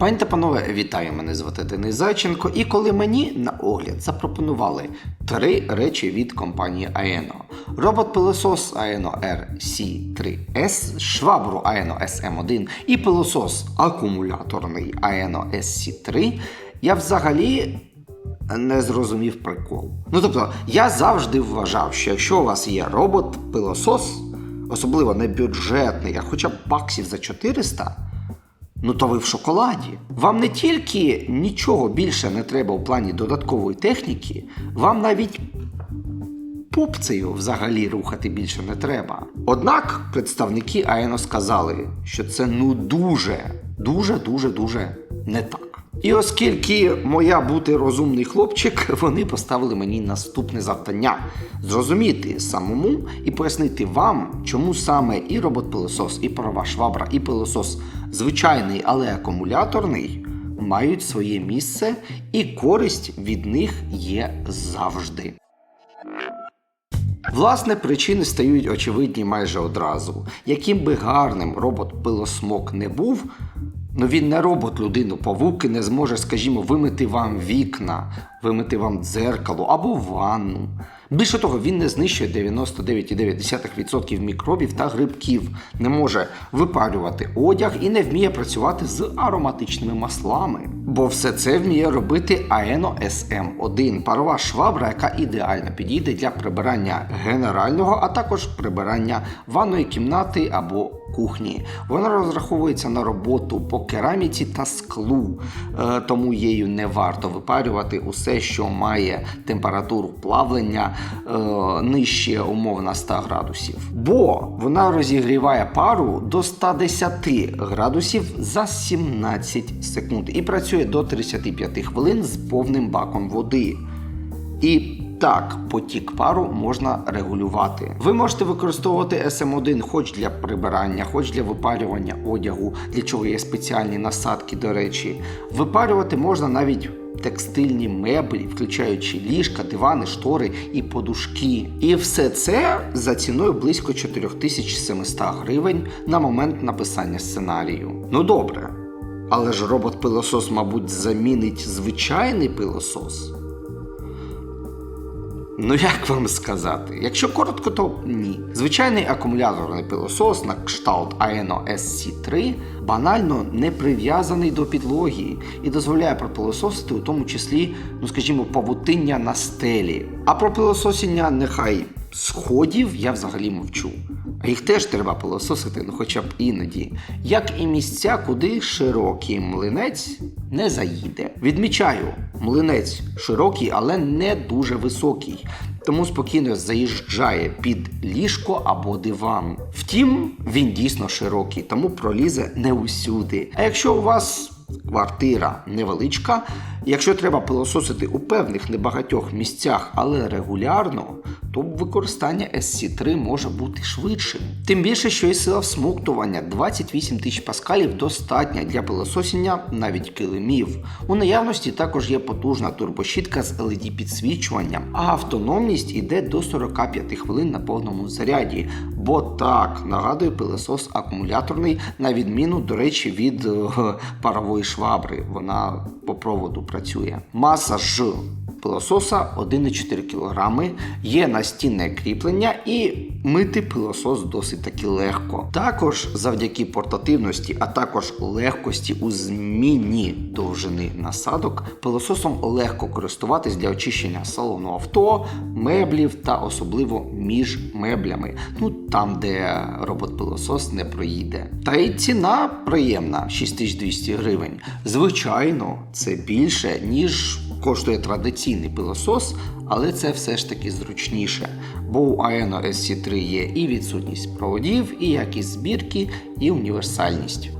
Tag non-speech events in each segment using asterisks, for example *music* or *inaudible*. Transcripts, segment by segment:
Пані та панове, вітаю! Мене звати Денис Зайченко. І коли мені на огляд запропонували три речі від компанії Aeno: робот-пилосос Aeno RC3S, швабру Aeno SM1 і пилосос акумуляторний Aeno SC3, я взагалі не зрозумів прикол. Ну тобто, я завжди вважав, що якщо у вас є робот-пилосос, особливо не бюджетний, а хоча б баксів за 400, ну то ви в шоколаді. Вам не тільки нічого більше не треба у плані додаткової техніки, вам навіть пупцею взагалі рухати більше не треба. Однак представники АЕНО сказали, що це ну дуже, дуже, дуже, дуже не так. І оскільки моя бути розумний хлопчик, *laughs* вони поставили мені наступне завдання: зрозуміти самому і пояснити вам, чому саме і робот-пилосос, і парова швабра, і пилосос звичайний, але акумуляторний мають своє місце, і користь від них є завжди. Власне, причини стають очевидні майже одразу. Яким би гарним робот-пилосмок не був, ну він не робот людину павук і не зможе, скажімо, вимити вам вікна, вимити вам дзеркало або ванну. Більше того, він не знищує 99,9% мікробів та грибків, не може випарювати одяг і не вміє працювати з ароматичними маслами. Бо все це вміє робити Aeno SM1, парова швабра, яка ідеально підійде для прибирання генерального, а також прибирання ванної кімнати або кухні. Вона розраховується на роботу по кераміці та склу, е, тому її не варто випарювати усе, що має температуру плавлення е, нижче умовно 100 градусів. Бо вона розігріває пару до 110 градусів за 17 секунд і працює до 35 хвилин з повним баком води. І так, потік пару можна регулювати. Ви можете використовувати SM1 хоч для прибирання, хоч для випарювання одягу, для чого є спеціальні насадки, до речі. Випарювати можна навіть текстильні меблі, включаючи ліжка, дивани, штори і подушки. І все це за ціною близько 4700 гривень на момент написання сценарію. Ну добре. Але ж робот-пилосос, мабуть, замінить звичайний пилосос. Ну як вам сказати? Якщо коротко, то ні. Звичайний акумуляторний пилосос на кшталт Aeno SC3 банально не прив'язаний до підлоги і дозволяє пропилососити у тому числі, ну скажімо, павутиння на стелі. А про пилососіння нехай сходів я взагалі мовчу. А їх теж треба пилососити, ну хоча б іноді. Як і місця, куди широкий млинець не заїде. Відмічаю, млинець широкий, але не дуже високий. Тому спокійно заїжджає під ліжко або диван. Втім, він дійсно широкий, тому пролізе не усюди. А якщо у вас квартира невеличка, якщо треба пилососити у певних небагатьох місцях, але регулярно, то використання SC3 може бути швидшим. Тим більше, що і сила всмоктування 28 тисяч паскалів достатня для пилососіння навіть килимів. У наявності також є потужна турбощітка з LED підсвічуванням, а автономність іде до 45 хвилин на повному заряді. Бо так, нагадую, пилосос акумуляторний, на відміну, до речі, від е, парової швабри. Вона по проводу працює. Маса ж пилососа 1,4 кг, є настінне кріплення і мити пилосос досить таки легко. Також завдяки портативності, а також легкості у зміні довжини насадок, пилососом легко користуватись для очищення салону авто, меблів та особливо між меблями. Ну там, де робот-пилосос не проїде. Та й ціна приємна 6200 гривень. Звичайно, це більше, ніж коштує традиційний пилосос, але це все ж таки зручніше. Бо у Aeno SC3 є і відсутність проводів, і якість збірки, і універсальність.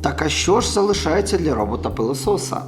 Так а що ж залишається для робота-пилососа?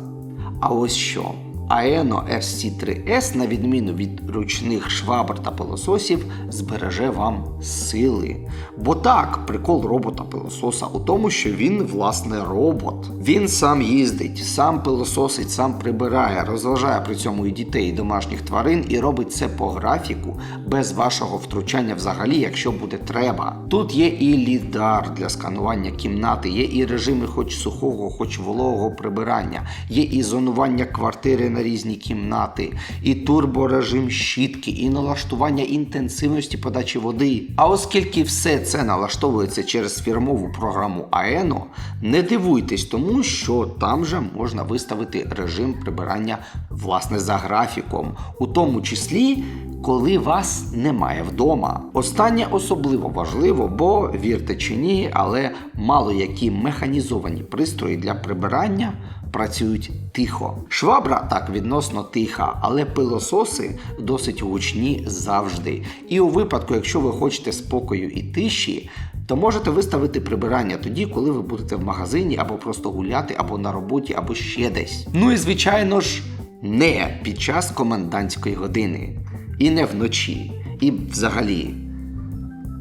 А ось що. Aeno RC3S, на відміну від ручних швабр та пилососів, збереже вам сили. Бо так, прикол робота-пилососа у тому, що він, власне, робот. Він сам їздить, сам пилососить, сам прибирає, розважає при цьому і дітей, і домашніх тварин, і робить це по графіку, без вашого втручання взагалі, якщо буде треба. Тут є і лідар для сканування кімнати, є і режими хоч сухого, хоч вологого прибирання, є і зонування квартири на різні кімнати, і турборежим щітки, і налаштування інтенсивності подачі води. А оскільки все це налаштовується через фірмову програму Aeno, не дивуйтесь тому, що там же можна виставити режим прибирання власне за графіком, у тому числі. Коли вас немає вдома. Останнє особливо важливо, бо вірте чи ні, але мало які механізовані пристрої для прибирання працюють тихо. Швабра так відносно тиха, але пилососи досить гучні завжди. І у випадку, якщо ви хочете спокою і тиші, то можете виставити прибирання тоді, коли ви будете в магазині або просто гуляти, або на роботі, або ще десь. Ну і звичайно ж, не під час комендантської години, і не вночі, і взагалі.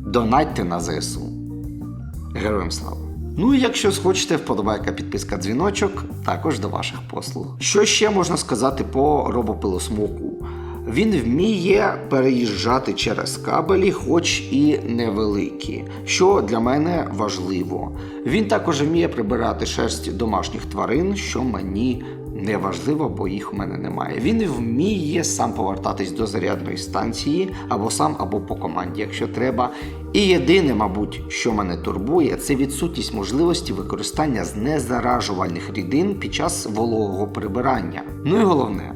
Донатьте на ЗСУ. Героям слава! Ну і якщо схочете, вподобайка, підписка, дзвіночок, також до ваших послуг. Що ще можна сказати по робопилосмоку? Він вміє переїжджати через кабелі, хоч і невеликі, що для мене важливо. Він також вміє прибирати шерсть домашніх тварин, що мені не важливо, бо їх у мене немає. Він вміє сам повертатись до зарядної станції або сам, або по команді, якщо треба. І єдине, мабуть, що мене турбує, це відсутність можливості використання знезаражувальних рідин під час вологого прибирання. Ну і головне.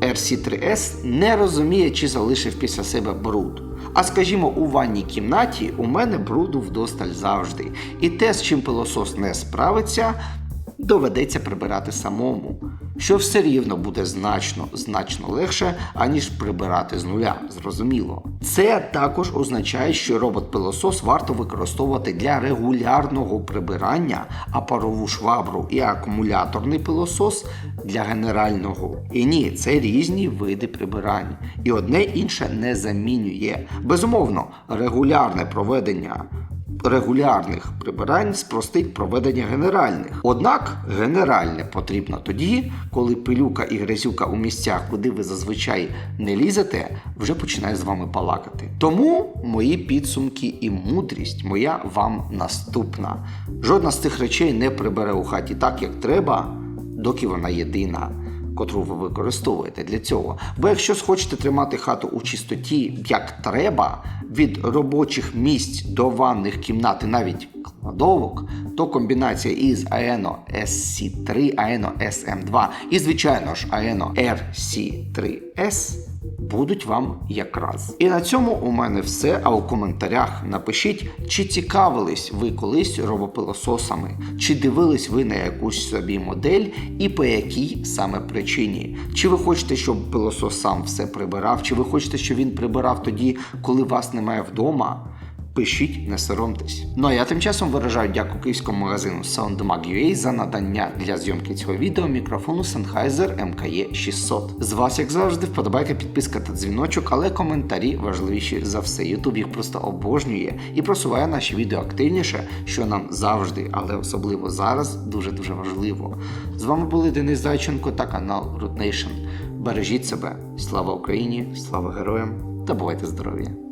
RC3S не розуміє, чи залишив після себе бруд. А скажімо, у ванній кімнаті у мене бруду вдосталь завжди. І те, з чим пилосос не справиться, доведеться прибирати самому. Що все рівно буде значно, значно легше, аніж прибирати з нуля, зрозуміло. Це також означає, що робот-пилосос варто використовувати для регулярного прибирання, а парову швабру і акумуляторний пилосос для генерального. І ні, це різні види прибирань. І одне інше не замінює. Безумовно, регулярне проведення регулярних прибирань спростить проведення генеральних. Однак генеральне потрібно тоді, коли пилюка і грязюка у місцях, куди ви зазвичай не лізете, вже починає з вами балакати. Тому мої підсумки і мудрість моя вам наступна. Жодна з цих речей не прибере у хаті так, як треба, доки вона єдина котру ви використовуєте для цього. Бо якщо схочете тримати хату у чистоті як треба, від робочих місць до ванних кімнат і навіть кладовок, то комбінація із Aeno SC3, Aeno SM2 і, звичайно ж, Aeno RC3S будуть вам якраз. І на цьому у мене все. А у коментарях напишіть, чи цікавились ви колись робопилососами, чи дивились ви на якусь собі модель і по якій саме причині. Чи ви хочете, щоб пилосос сам все прибирав, чи ви хочете, щоб він прибирав тоді, коли вас немає вдома. Пишіть, не соромтесь. Ну а я тим часом виражаю дяку київському магазину SoundMag.ua за надання для зйомки цього відео мікрофону Sennheiser MKE 600. З вас, як завжди, вподобайка, підписка та дзвіночок, але коментарі важливіші за все. Ютуб їх просто обожнює і просуває наші відео активніше, що нам завжди, але особливо зараз, дуже дуже важливо. З вами були Денис Зайченко та канал Root Nation. Бережіть себе, слава Україні, слава героям та бувайте здорові!